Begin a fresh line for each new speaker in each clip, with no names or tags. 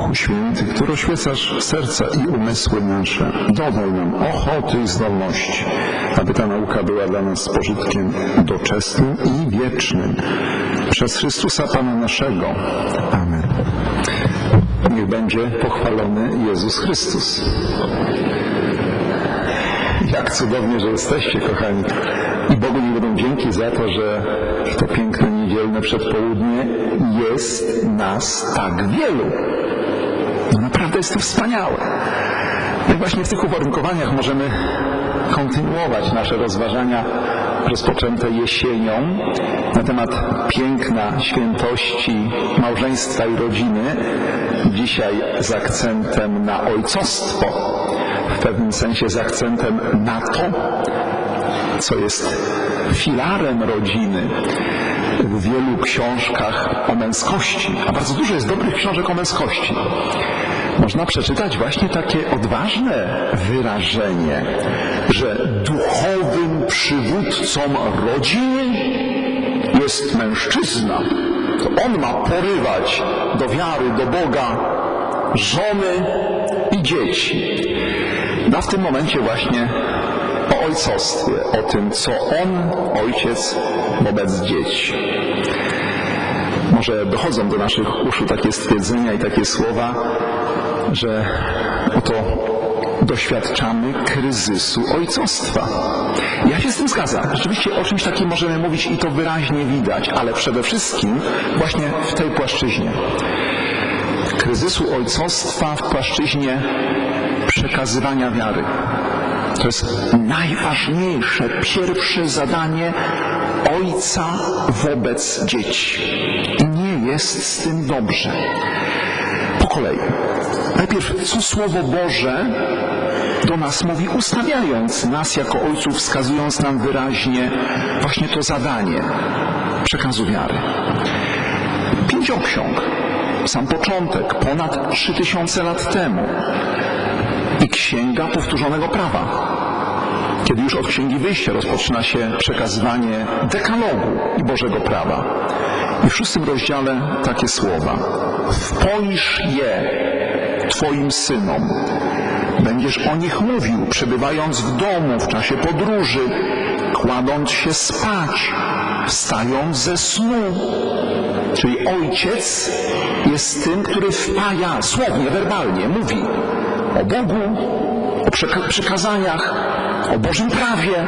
Duchu Święty, który oświecasz serca i umysły nasze, dodaj nam ochoty i zdolności, aby ta nauka była dla nas pożytkiem doczesnym i wiecznym. Przez Chrystusa Pana naszego. Amen. Niech będzie pochwalony Jezus Chrystus. Jak cudownie, że jesteście, kochani. I Bogu nie będą dzięki za to, że w to piękne niedzielne przedpołudnie jest nas tak wielu. No naprawdę jest to wspaniałe. I właśnie w tych uwarunkowaniach możemy kontynuować nasze rozważania rozpoczęte jesienią na temat piękna, świętości małżeństwa i rodziny. Dzisiaj z akcentem na ojcostwo, w pewnym sensie z akcentem na to, co jest filarem rodziny w wielu książkach o męskości, a bardzo dużo jest dobrych książek o męskości. Można przeczytać właśnie takie odważne wyrażenie, że duchowym przywódcą rodziny jest mężczyzna. To on ma porywać do wiary, do Boga żony i dzieci. No w tym momencie właśnie o ojcostwie, o tym, co on, ojciec, wobec dzieci. Może dochodzą do naszych uszu takie stwierdzenia i takie słowa, że oto doświadczamy kryzysu ojcostwa. Ja się z tym zgadzam. Rzeczywiście o czymś takim możemy mówić i to wyraźnie widać, ale przede wszystkim właśnie w tej płaszczyźnie. Kryzysu ojcostwa w płaszczyźnie przekazywania wiary. To jest najważniejsze, pierwsze zadanie ojca wobec dzieci. Nie jest z tym dobrze. Po kolei. Najpierw, co Słowo Boże do nas mówi, ustawiając nas jako ojców, wskazując nam wyraźnie właśnie to zadanie przekazu wiary. Pięcioksiąg, sam początek, ponad trzy tysiące lat temu i Księga Powtórzonego Prawa. Kiedy już od Księgi Wyjścia rozpoczyna się przekazywanie dekalogu i Bożego Prawa. I w szóstym rozdziale takie słowa. Wpoisz je Twoim synom. Będziesz o nich mówił, przebywając w domu, w czasie podróży, kładąc się spać, wstając ze snu. Czyli ojciec jest tym, który wpaja, słownie, werbalnie, mówi o Bogu, o przeka- przykazaniach, o Bożym prawie.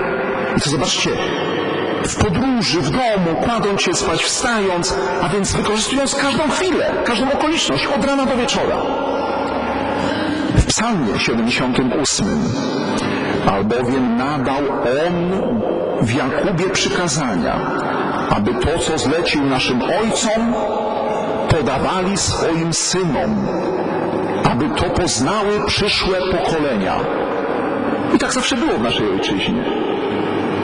I to zobaczcie, w podróży, w domu, kładąc się spać, wstając, a więc wykorzystując każdą chwilę, każdą okoliczność, od rana do wieczora. W psalmie 78 albowiem nadał On w Jakubie przykazania, aby to, co zlecił naszym ojcom, podawali swoim synom, aby to poznały przyszłe pokolenia. I tak zawsze było w naszej ojczyźnie.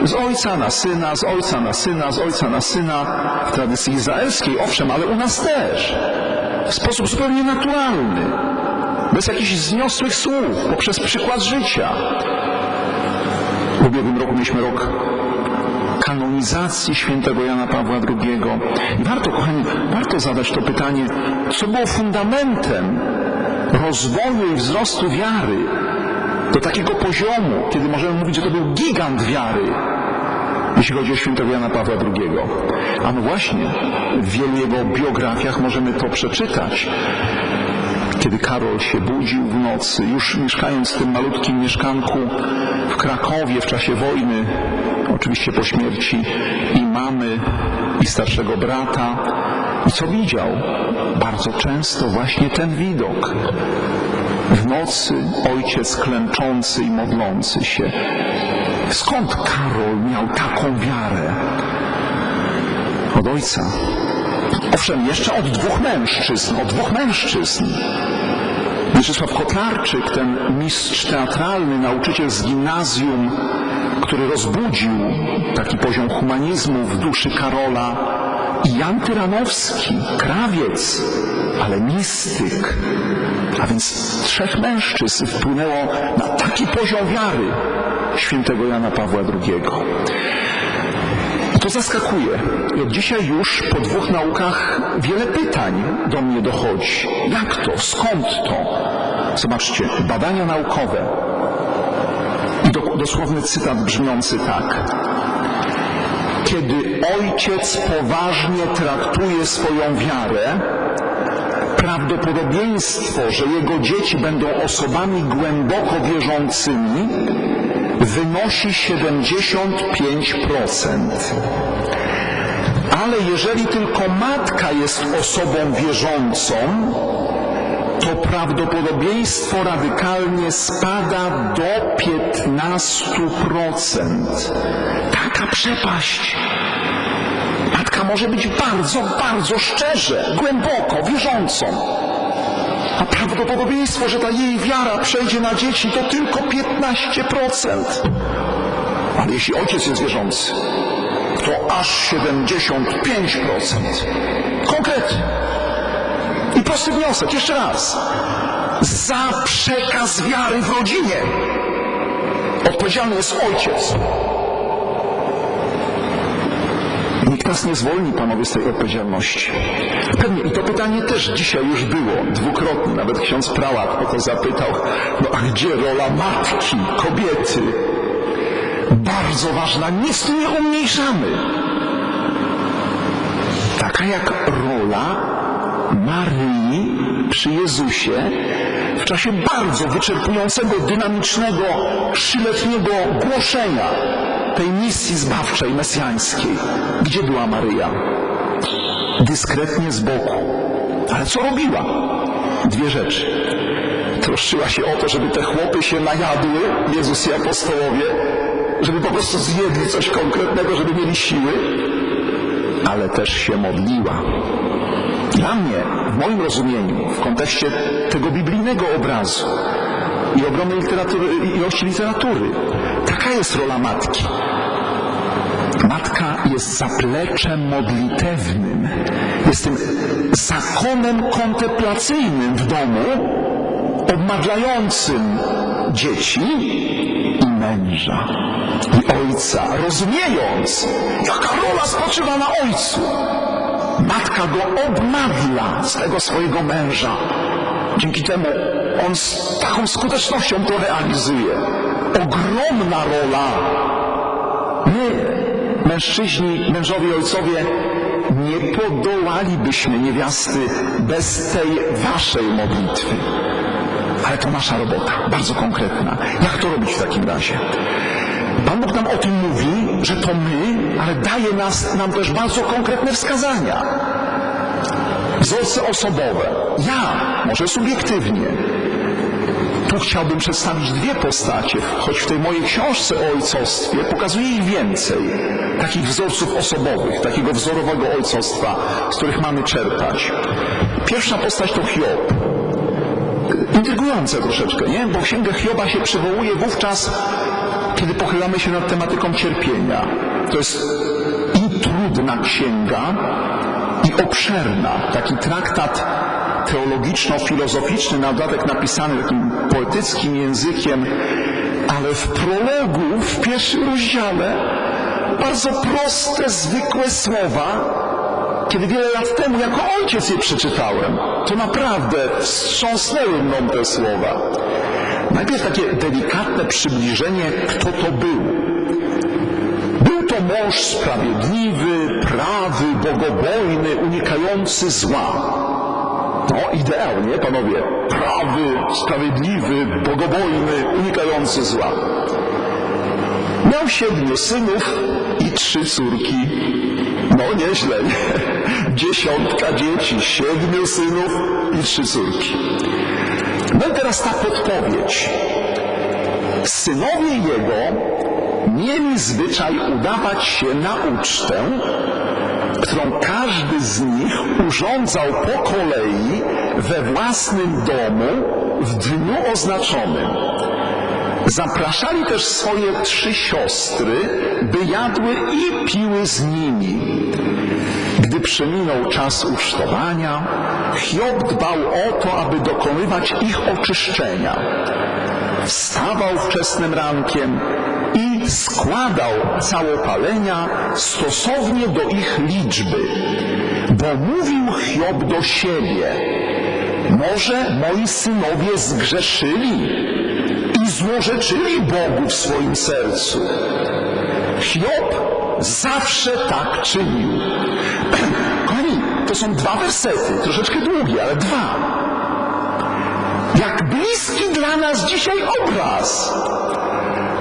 Z ojca na syna, z ojca na syna, z ojca na syna, w tradycji izraelskiej, owszem, ale u nas też. W sposób zupełnie naturalny, bez jakichś zniosłych słów, poprzez przykład życia. W ubiegłym roku mieliśmy rok kanonizacji świętego Jana Pawła II. I warto, kochani, warto zadać to pytanie, co było fundamentem rozwoju i wzrostu wiary do takiego poziomu, kiedy możemy mówić, że to był gigant wiary, jeśli chodzi o świętego Jana Pawła II. A no właśnie, w wielu jego biografiach możemy to przeczytać. Kiedy Karol się budził w nocy, już mieszkając w tym malutkim mieszkanku w Krakowie w czasie wojny, oczywiście po śmierci i mamy, i starszego brata. I co widział? Bardzo często właśnie ten widok. W nocy ojciec klęczący i modlący się. Skąd Karol miał taką wiarę? Od ojca. Owszem, jeszcze od dwóch mężczyzn, od dwóch mężczyzn. Mieczysław Kotlarczyk, ten mistrz teatralny, nauczyciel z gimnazjum, który rozbudził taki poziom humanizmu w duszy Karola, i Jan Tyranowski, krawiec, ale mistyk. A więc trzech mężczyzn wpłynęło na taki poziom wiary świętego Jana Pawła II. To zaskakuje. Od dzisiaj już po dwóch naukach wiele pytań do mnie dochodzi. Jak to? Skąd to? Zobaczcie, badania naukowe. I do, dosłowny cytat brzmiący tak. Kiedy ojciec poważnie traktuje swoją wiarę, prawdopodobieństwo, że jego dzieci będą osobami głęboko wierzącymi, wynosi 75%. Ale jeżeli tylko matka jest osobą wierzącą, to prawdopodobieństwo radykalnie spada do 15%. Taka przepaść. Matka może być bardzo, bardzo szczerze, głęboko wierzącą. A prawdopodobieństwo, że ta jej wiara przejdzie na dzieci, to tylko 15%. Ale jeśli ojciec jest wierzący, to aż 75%. Konkretnie. Prosty wniosek, jeszcze raz. Za przekaz wiary w rodzinie odpowiedzialny jest ojciec. Nikt nas nie zwolni, panowie, z tej odpowiedzialności. Pewnie i to pytanie też dzisiaj już było, dwukrotnie, nawet ksiądz prałat o to zapytał, no a gdzie rola matki, kobiety? Bardzo ważna, nic nie umniejszamy. Taka jak rola Maryi przy Jezusie w czasie bardzo wyczerpującego, dynamicznego, trzyletniego głoszenia tej misji zbawczej, mesjańskiej. Gdzie była Maryja? Dyskretnie z boku. Ale co robiła? Dwie rzeczy. Troszczyła się o to, żeby te chłopy się najadły, Jezus i apostołowie, żeby po prostu zjedli coś konkretnego, żeby mieli siły, ale też się modliła. Dla mnie, w moim rozumieniu, w kontekście tego biblijnego obrazu i ogromnej literatury, ilości literatury, taka jest rola matki. Matka jest zapleczem modlitewnym, jest tym zakonem kontemplacyjnym w domu, obmadlającym dzieci i męża i ojca, rozumiejąc, jaka rola spoczywa na ojcu. Matka go obmadla z tego swojego męża. Dzięki temu on z taką skutecznością to realizuje. Ogromna rola. My, mężczyźni, mężowie, ojcowie, nie podołalibyśmy niewiasty bez tej waszej modlitwy. Ale to nasza robota, bardzo konkretna. Jak to robić w takim razie? Pan Bóg nam o tym mówi, że to my, ale daje nas, nam też bardzo konkretne wskazania. Wzorce osobowe. Ja, może subiektywnie. Tu chciałbym przedstawić dwie postacie, choć w tej mojej książce o ojcostwie pokazuję ich więcej. Takich wzorców osobowych, takiego wzorowego ojcostwa, z których mamy czerpać. Pierwsza postać to Hiob. Intrygujące troszeczkę, nie? Bo księgę Hioba się przywołuje wówczas, kiedy pochylamy się nad tematyką cierpienia. To jest i trudna księga, i obszerna. Taki traktat teologiczno-filozoficzny, na dodatek napisany takim poetyckim językiem, ale w prologu, w pierwszym rozdziale, bardzo proste, zwykłe słowa, kiedy wiele lat temu jako ojciec je przeczytałem, to naprawdę wstrząsnęły mną te słowa. Najpierw takie delikatne przybliżenie, kto to był. Był to mąż sprawiedliwy, prawy, bogobojny, unikający zła. No, ideał, nie, panowie? Prawy, sprawiedliwy, bogobojny, unikający zła. Miał siedmiu synów i trzy córki. No, nieźle, nie? Dziesiątka dzieci, siedmiu synów i trzy córki. No i teraz ta podpowiedź. Synowie jego mieli zwyczaj udawać się na ucztę, którą każdy z nich urządzał po kolei we własnym domu w dniu oznaczonym. Zapraszali też swoje trzy siostry, by jadły i piły z nimi. Gdy przeminął czas ucztowania, Hiob dbał o to, aby dokonywać ich oczyszczenia. Wstawał wczesnym rankiem i i składał całopalenia stosownie do ich liczby. Bo mówił Hiob do siebie, może moi synowie zgrzeszyli i złorzeczyli Bogu w swoim sercu. Hiob zawsze tak czynił. Kochani, to są dwa wersety, troszeczkę długie, ale dwa. Jak bliski dla nas dzisiaj obraz.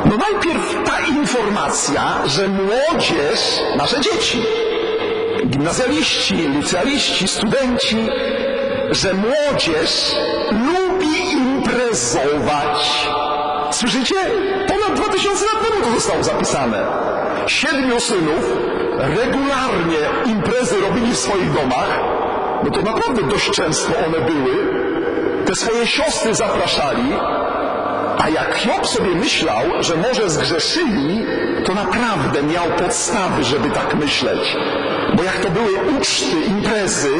No najpierw ta informacja, że młodzież, nasze dzieci, gimnazjaliści, licealiści, studenci, że młodzież lubi imprezować. Słyszycie? Ponad 2000 lat temu to zostało zapisane. Siedmiu synów regularnie imprezy robili w swoich domach. No to naprawdę dość często one były. Te swoje siostry zapraszali, a jak Hiob sobie myślał, że może zgrzeszyli, to naprawdę miał podstawy, żeby tak myśleć. Bo jak to były uczty, imprezy,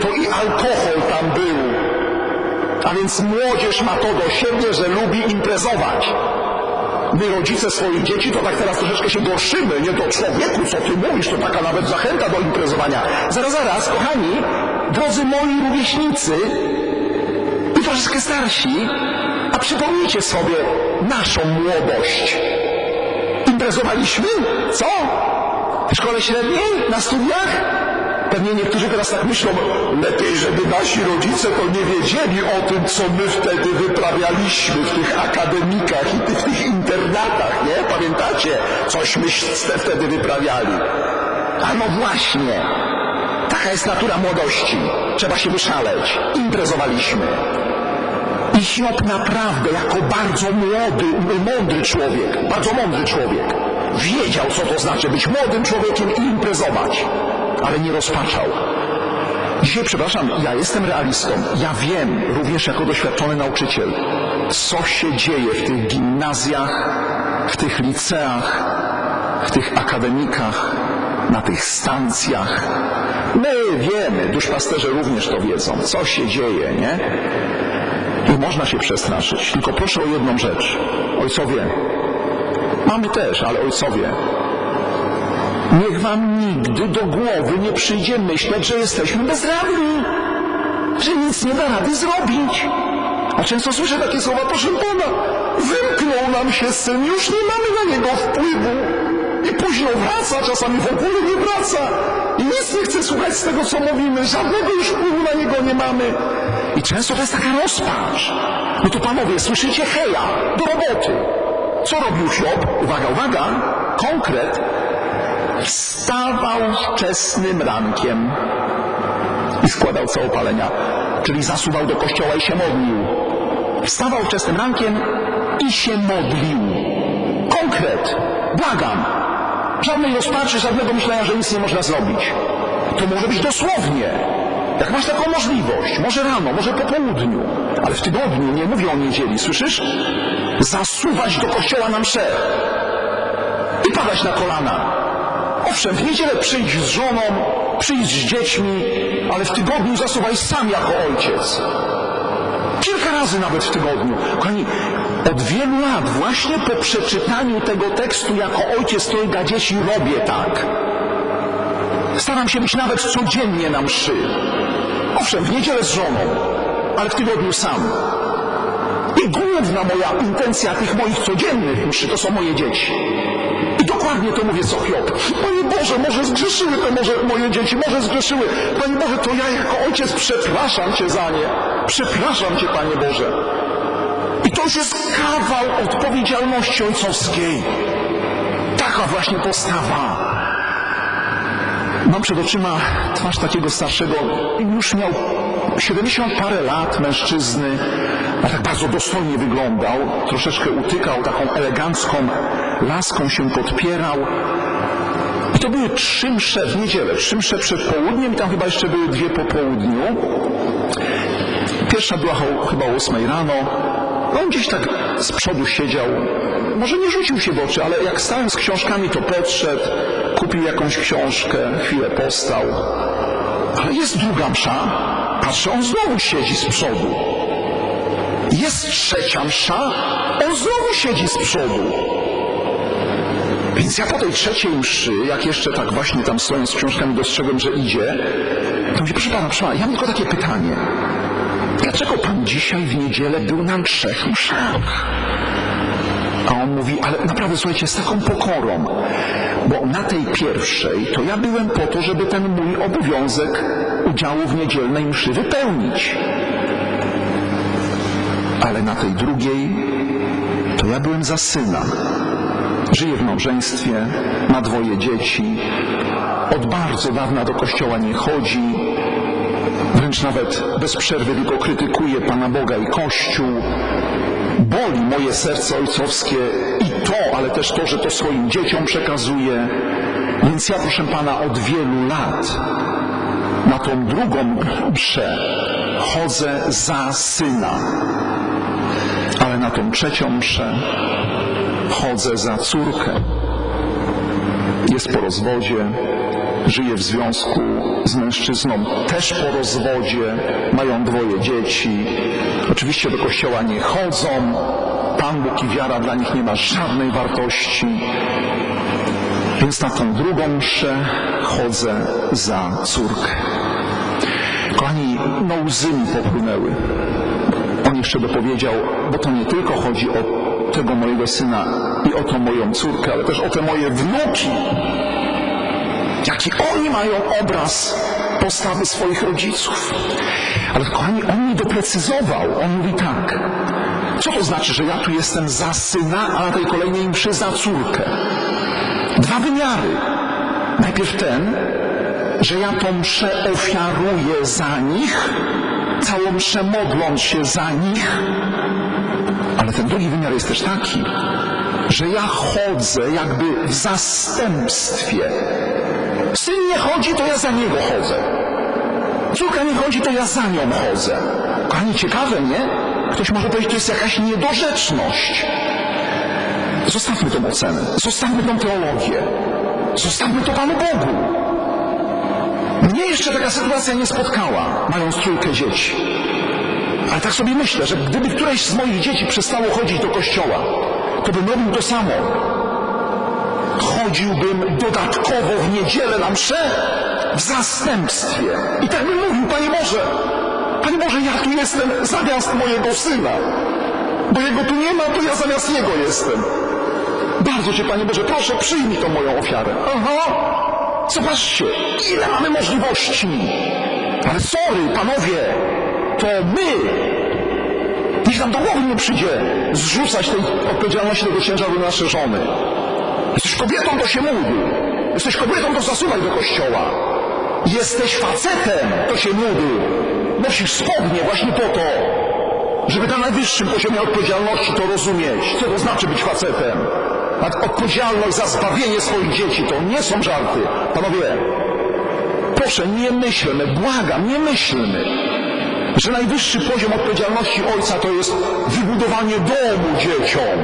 to i alkohol tam był. A więc młodzież ma to do siebie, że lubi imprezować. My rodzice swoich dzieci, to tak teraz troszeczkę się gorszymy, nie do człowieku, co ty mówisz, to taka nawet zachęta do imprezowania. Zaraz, zaraz, kochani, drodzy moi rówieśnicy i troszeczkę starsi, a przypomnijcie sobie naszą młodość. Imprezowaliśmy? Co? W szkole średniej? Na studiach? Pewnie niektórzy teraz tak myślą, lepiej, żeby nasi rodzice to nie wiedzieli o tym, co my wtedy wyprawialiśmy w tych akademikach i tych, tych internatach, nie? Pamiętacie? Cośmy wtedy wyprawiali. A no właśnie, taka jest natura młodości. Trzeba się wyszaleć. Imprezowaliśmy. I Hiob naprawdę, jako bardzo młody, mądry człowiek, bardzo mądry człowiek, wiedział, co to znaczy być młodym człowiekiem i imprezować, ale nie rozpaczał. Dzisiaj, przepraszam, ja jestem realistą. Ja wiem, również jako doświadczony nauczyciel, co się dzieje w tych gimnazjach, w tych liceach, w tych akademikach, na tych stacjach. My wiemy, duszpasterze również to wiedzą, co się dzieje, nie? I można się przestraszyć. Tylko proszę o jedną rzecz. Ojcowie, mamy też, ale ojcowie, niech wam nigdy do głowy nie przyjdzie myśleć, że jesteśmy bezradni, że nic nie da rady zrobić. A często słyszę takie słowa, proszę Pana, wymknął nam się syn, już nie mamy na niego wpływu. I późno wraca, czasami w ogóle nie wraca. I nic nie chce słuchać z tego, co mówimy, żadnego już wpływu na niego nie mamy. I często to jest taka rozpacz. No to panowie, słyszycie heja, do roboty. Co robił Hiob? Uwaga, uwaga, konkret. Wstawał wczesnym rankiem i składał całopalenia, czyli zasuwał do kościoła i się modlił. Wstawał wczesnym rankiem i się modlił. Konkret. Błagam. Żadnej rozpaczy, żadnego myślenia, że nic nie można zrobić. To może być dosłownie. Jak masz taką możliwość, może rano, może po południu, ale w tygodniu, nie mówię o niedzieli, słyszysz? Zasuwać do kościoła na mszę i padać na kolana. Owszem, w niedzielę przyjdź z żoną, przyjdź z dziećmi, ale w tygodniu zasuwaj sam jako ojciec. Kilka razy nawet w tygodniu. Kochani, od wielu lat właśnie po przeczytaniu tego tekstu jako ojciec trojga dzieci robię tak. Staram się być nawet codziennie na mszy. Owszem, w niedzielę z żoną, ale w tygodniu sam. I główna moja intencja tych moich codziennych mszy to są moje dzieci. Dokładnie to mówię co Hiob. Panie Boże, może zgrzeszyły to może moje dzieci, może zgrzeszyły. Panie Boże, to ja jako ojciec przepraszam Cię za nie. Przepraszam Cię, Panie Boże. I to już jest kawał odpowiedzialności ojcowskiej. Taka właśnie postawa. Mam przed oczyma twarz takiego starszego, już miał 70 parę lat, mężczyzny, a tak bardzo dostojnie wyglądał, troszeczkę utykał, taką elegancką laską się podpierał. I to były trzy msze w niedzielę, trzy msze przed południem tam chyba jeszcze były dwie po południu. Pierwsza była chyba o ósmej rano. No on gdzieś tak z przodu siedział, może nie rzucił się w oczy, ale jak stałem z książkami, to podszedł, kupił jakąś książkę, chwilę postał. Ale jest druga msza, patrzę, on znowu siedzi z przodu. Jest trzecia msza, on znowu siedzi z przodu. Więc ja po tej trzeciej mszy, jak jeszcze tak właśnie tam stojąc z książkami dostrzegłem, że idzie, to mówię, proszę pana, proszę pana, ja mam tylko takie pytanie. Dlaczego pan dzisiaj w niedzielę był na trzech mszach? A on mówi, ale naprawdę słuchajcie, z taką pokorą, bo na tej pierwszej to ja byłem po to, żeby ten mój obowiązek udziału w niedzielnej mszy wypełnić. Ale na tej drugiej to ja byłem za syna. Żyje w małżeństwie, ma dwoje dzieci, od bardzo dawna do kościoła nie chodzi, wręcz nawet bez przerwy tylko krytykuje Pana Boga i Kościół. Boli moje serce ojcowskie i to, ale też to, że to swoim dzieciom przekazuje. Więc ja, proszę Pana, od wielu lat na tą drugą mszę chodzę za syna, ale na tą trzecią mszę chodzę za córkę. Jest po rozwodzie, żyje w związku z mężczyzną, też po rozwodzie, mają dwoje dzieci. Oczywiście do kościoła nie chodzą, Pan Bóg i wiara dla nich nie ma żadnej wartości. Więc na tą drugą mszę chodzę za córkę. No łzy mi popłynęły. On jeszcze dopowiedział, bo to nie tylko chodzi o tego mojego syna i o tą moją córkę, ale też o te moje wnuki. Jaki oni mają obraz postawy swoich rodziców. Ale kochani, on mi doprecyzował. On mówi tak. Co to znaczy, że ja tu jestem za syna, a na tej kolejnej mszy za córkę? Dwa wymiary. Najpierw ten, że ja tą mszę ofiaruję za nich, całą mszę modląc się za nich, ale ten drugi wymiar jest też taki, że ja chodzę jakby w zastępstwie. Syn nie chodzi, to ja za niego chodzę. Córka nie chodzi, to ja za nią chodzę. Kochani, ciekawe, nie? Ktoś może powiedzieć, to jest jakaś niedorzeczność. Zostawmy tą ocenę, zostawmy tą teologię, zostawmy to Panu Bogu. Mnie jeszcze taka sytuacja nie spotkała, mając trójkę dzieci. Ale tak sobie myślę, że gdyby któreś z moich dzieci przestało chodzić do kościoła, to bym robił to samo. Chodziłbym dodatkowo w niedzielę na mszę w zastępstwie. I tak bym mówił, Panie Boże, Panie Boże, ja tu jestem zamiast mojego syna. Bo jego tu nie ma, to ja zamiast niego jestem. Bardzo Cię, Panie Boże, proszę, przyjmij tą moją ofiarę. Aha, zobaczcie, ile mamy możliwości. Ale sorry, panowie, to my, niech nam do głowy nie przyjdzie zrzucać tej odpowiedzialności tego ciężaru na nasze żony. Jesteś kobietą, to się mówi. Jesteś kobietą, to zasuwaj do kościoła. Jesteś facetem, to się mówi. Nosisz spodnie właśnie po to, żeby na najwyższym poziomie odpowiedzialności to rozumieć. Co to znaczy być facetem? Odpowiedzialność za zbawienie swoich dzieci to nie są żarty. Panowie, proszę, nie myślmy, błagam, nie myślmy, że najwyższy poziom odpowiedzialności ojca to jest wybudowanie domu dzieciom,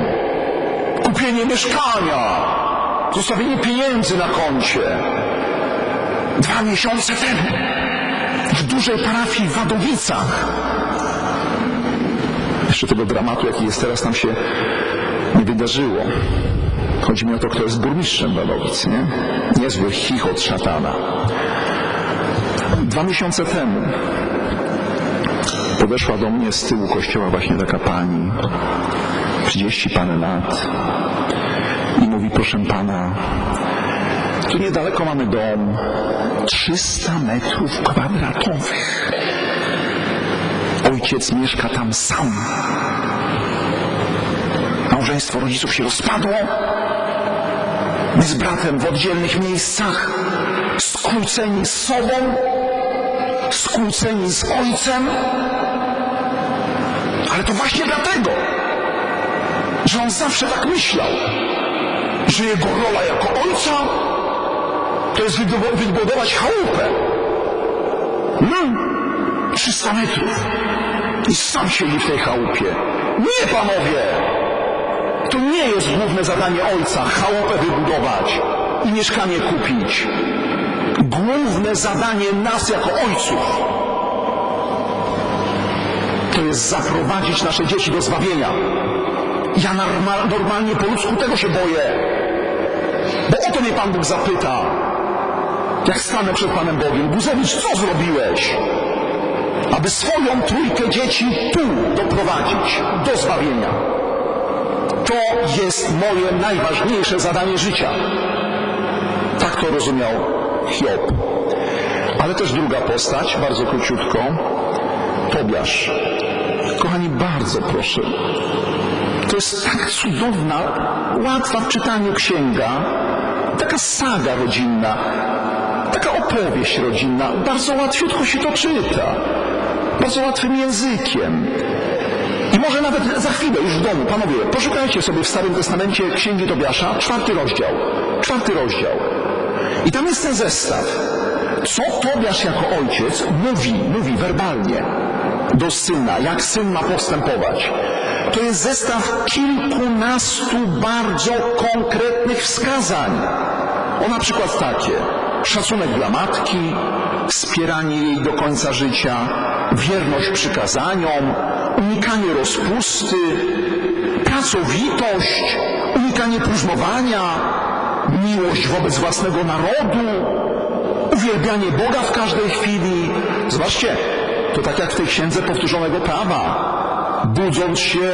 kupienie mieszkania, zostawienie pieniędzy na koncie. Dwa miesiące temu w dużej parafii w Wadowicach jeszcze tego dramatu, jaki jest teraz, tam się nie wydarzyło. Chodzi mi o to, kto jest burmistrzem Wadowic, nie? Niezły chichot szatana. Dwa miesiące temu podeszła do mnie z tyłu kościoła właśnie taka pani, 30 parę lat i mówi, proszę pana, tu niedaleko mamy dom, 300 metrów kwadratowych. Ojciec mieszka tam sam. Małżeństwo rodziców się rozpadło. Z bratem w oddzielnych miejscach, skłóceni z sobą, skłóceni z ojcem. Ale to właśnie dlatego, że on zawsze tak myślał, że jego rola jako ojca to jest wybudow- wybudować chałupę. No, 300 metrów. I sam siedzi w tej chałupie. Nie, panowie! To nie jest główne zadanie ojca chałupę wybudować i mieszkanie kupić. Główne zadanie nas jako ojców to jest zaprowadzić nasze dzieci do zbawienia. Ja normal, normalnie po ludzku tego się boję. to mnie Pan Bóg zapyta, jak stanę przed Panem Bogiem, Guzewicz, co zrobiłeś? Aby swoją trójkę dzieci tu doprowadzić do zbawienia. To jest moje najważniejsze zadanie życia. Tak to rozumiał Hiob. Ale też druga postać, bardzo króciutko, Tobiasz. Kochani, bardzo proszę. To jest tak cudowna, łatwa w czytaniu księga, taka saga rodzinna, taka opowieść rodzinna. Bardzo łatwiutko się to czyta, bardzo łatwym językiem. I może nawet za chwilę już w domu, panowie, poszukajcie sobie w Starym Testamencie Księgi Tobiasza, czwarty rozdział. Czwarty rozdział. I tam jest ten zestaw. Co Tobiasz jako ojciec mówi, mówi werbalnie do syna, jak syn ma postępować. To jest zestaw kilkunastu bardzo konkretnych wskazań. O na przykład takie. Szacunek dla matki, wspieranie jej do końca życia, wierność przykazaniom, unikanie rozpusty, pracowitość, unikanie próżnowania, miłość wobec własnego narodu, uwielbianie Boga w każdej chwili. Zobaczcie, to tak jak w tej księdze powtórzonego prawa. Budząc się,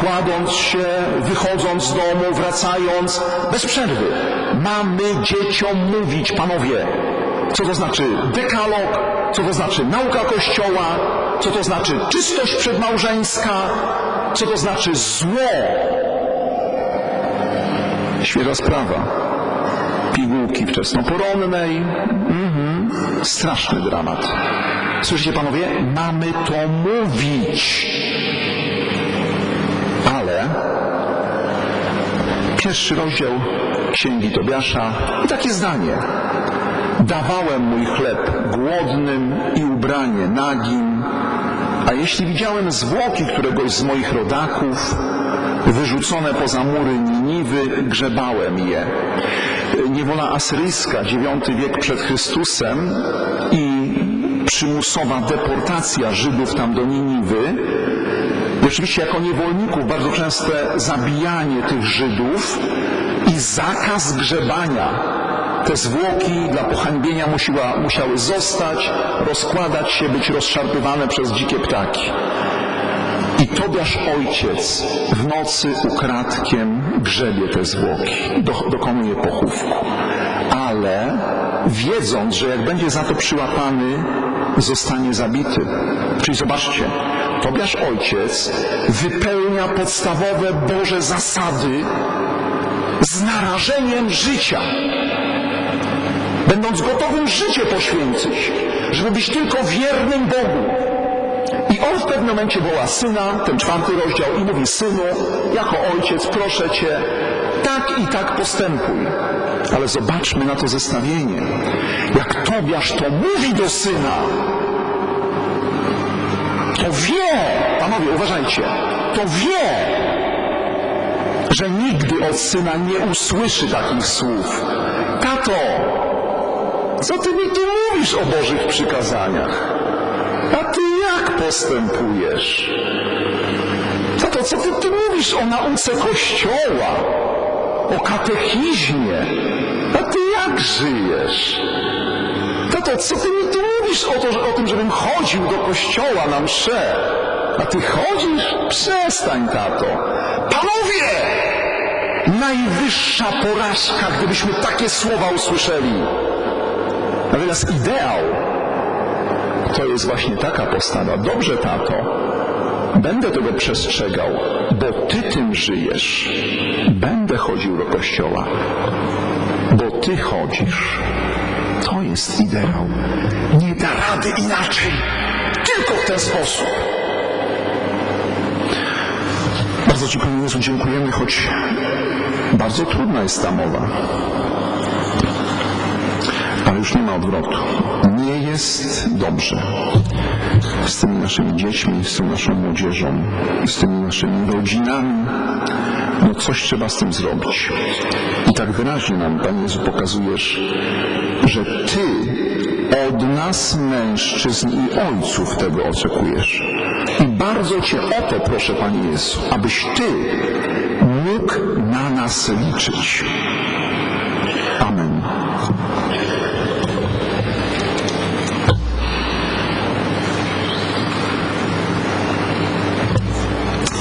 kładąc się, wychodząc z domu, wracając, bez przerwy. Mamy dzieciom mówić, panowie, co to znaczy dekalog, co to znaczy nauka Kościoła, co to znaczy czystość przedmałżeńska, co to znaczy zło. Świeża sprawa. Pigułki wczesnoporonnej. Mhm. Straszny dramat. Słyszycie panowie? Mamy to mówić. Ale pierwszy rozdział Księgi Tobiasza i takie zdanie. Dawałem mój chleb głodnym i ubranie nagim, a jeśli widziałem zwłoki któregoś z moich rodaków, wyrzucone poza mury Niniwy, grzebałem je. Niewola asyryjska, IX wiek przed Chrystusem i przymusowa deportacja Żydów tam do Niniwy, oczywiście jako niewolników bardzo częste zabijanie tych Żydów i zakaz grzebania. Te zwłoki dla pohańbienia musiała, musiały zostać, rozkładać się, być rozszarpywane przez dzikie ptaki. I Tobiasz ojciec w nocy ukradkiem grzebie te zwłoki, do, dokonuje pochówku. Ale wiedząc, że jak będzie za to przyłapany, zostanie zabity. Czyli zobaczcie, Tobiasz ojciec wypełnia podstawowe Boże zasady z narażeniem życia. Będąc gotowym życie poświęcić, żeby być tylko wiernym Bogu. I on w pewnym momencie woła syna, ten czwarty rozdział, i mówi: Synu, jako ojciec, proszę cię, tak i tak postępuj. Ale zobaczmy na to zestawienie. Jak Tobiasz to mówi do syna, to wie, panowie, uważajcie, to wie, że nigdy od syna nie usłyszy takich słów. Tato, co ty mi tu mówisz o Bożych przykazaniach? A ty jak postępujesz? Tato, co ty tu mówisz o nauce Kościoła? O katechizmie? A ty jak żyjesz? Tato, co ty mi tu mówisz o, to, o tym, żebym chodził do kościoła na mszę? A ty chodzisz? Przestań, tato. Panowie! Najwyższa porażka, gdybyśmy takie słowa usłyszeli. Natomiast ideał to jest właśnie taka postawa. Dobrze, tato, będę tego przestrzegał, bo ty tym żyjesz. Będę chodził do kościoła, bo ty chodzisz. To jest ideał. Nie da rady inaczej. Tylko w ten sposób. Bardzo Ci, Panie Jezu, dziękujemy, choć bardzo trudna jest ta mowa. Już nie ma odwrotu. Nie jest dobrze z tymi naszymi dziećmi, z tą naszą młodzieżą, z tymi naszymi rodzinami. No coś trzeba z tym zrobić. I tak wyraźnie nam, Panie Jezu, pokazujesz, że Ty od nas, mężczyzn i ojców, tego oczekujesz. I bardzo Cię o to proszę, Panie Jezu, abyś Ty mógł na nas liczyć.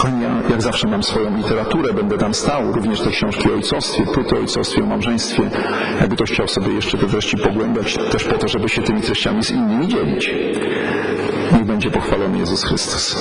Kochani, ja jak zawsze mam swoją literaturę, będę tam stał, również te książki o ojcostwie, płyty o ojcostwie, o małżeństwie. Jakby ktoś chciał sobie jeszcze te treści pogłębiać, też po to, żeby się tymi treściami z innymi dzielić. Niech będzie pochwalony Jezus Chrystus.